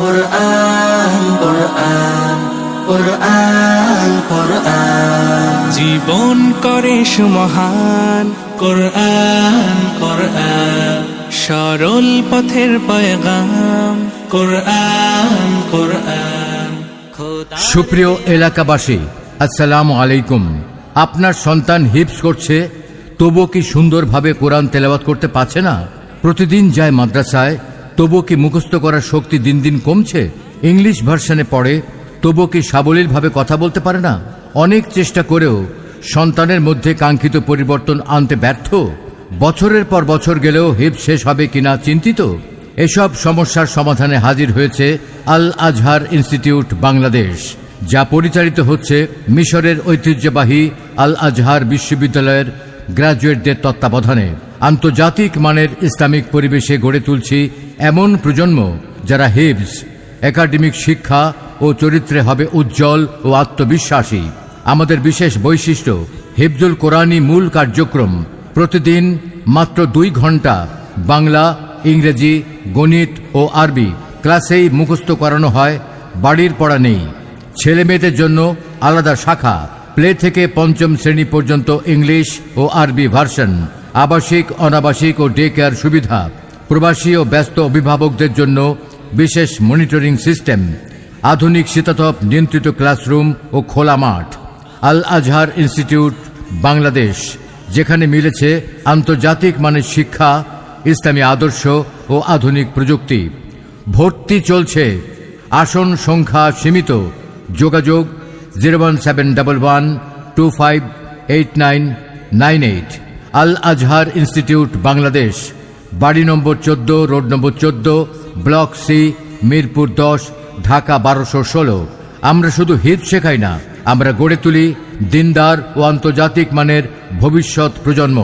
কোরআন কোরআন কোরআন কোরআন জীবন করে সুমহান কোরআন কোরআন সরল পথের পয়গাম কোরআন কোরআন সুপ্রিয় এলাকাবাসী আসসালামু আলাইকুম। আপনার সন্তান হিপস করছে তবু কি সুন্দরভাবে কোরআন তেলাওয়াত করতে পারছে না? প্রতিদিন যায় মাদ্রাসায় তবু কি মুখস্থ করার শক্তি দিন দিন কমছে? ইংলিশ ভার্সনে পড়ে তবু কি সাবলীলভাবে কথা বলতে পারে না? অনেক চেষ্টা করেও সন্তানের মধ্যে কাঙ্ক্ষিত পরিবর্তন আনতে ব্যর্থ? বছরের পর বছর গেলেও হিপ শেষ হবে কিনা চিন্তিত? এসব সমস্যার সমাধানে হাজির হয়েছে আল আজহার ইনস্টিটিউট বাংলাদেশ, যা পরিচালিত হচ্ছে মিশরের ঐতিহ্যবাহী আল আজহার বিশ্ববিদ্যালয়ের গ্রাজুয়েটদের তত্ত্বাবধানে। আন্তর্জাতিক মানের ইসলামিক পরিবেশে গড়ে তুলছি এমন প্রজন্ম যারা হিবস একাডেমিক শিক্ষা ও চরিত্রে হবে উজ্জ্বল ও আত্মবিশ্বাসী। আমাদের বিশেষ বৈশিষ্ট্য, হিফজুল কোরআনী মূল কার্যক্রম। প্রতিদিন মাত্র দুই ঘণ্টা বাংলা, ইংরেজি, গণিত ও আরবি ক্লাসেই মুখস্থ করানো হয়, বাড়ির পড়া নেই। ছেলে মেয়েদের জন্য আলাদা শাখা, প্লে থেকে পঞ্চম শ্রেণি পর্যন্ত ইংলিশ ও আরবি ভার্সন। আবাসিক, অনাবাসিক ও ডে কেয়ার সুবিধা। প্রবাসী ও ব্যস্ত অভিভাবকদের জন্য বিশেষ মনিটরিং সিস্টেম, আধুনিক শীতাতপ নিয়ন্ত্রিত ক্লাসরুম ও খোলা মাঠ, আল আজহার ইনস্টিটিউট, বাংলাদেশ, যেখানে মিলেছে আন্তর্জাতিক মানের শিক্ষা, ইসলামী আদর্শ ও আধুনিক প্রযুক্তি। ভর্তি চলছে। আসন সংখ্যা সীমিত। যোগাযোগ zero one seven double one two five eight nine nine eight. Al Azhar institute, Bangladesh. বাড়ি নম্বর চোদ্দ, রোড নম্বর চোদ্দ, ব্লক সি, মিরপুর দশ, ঢাকা বারোশো ষোলো। আমরা শুধু হিত শেখাই না, আমরা গড়ে তুলি দিনদার ও আন্তর্জাতিক মানের ভবিষ্যৎ প্রজন্ম।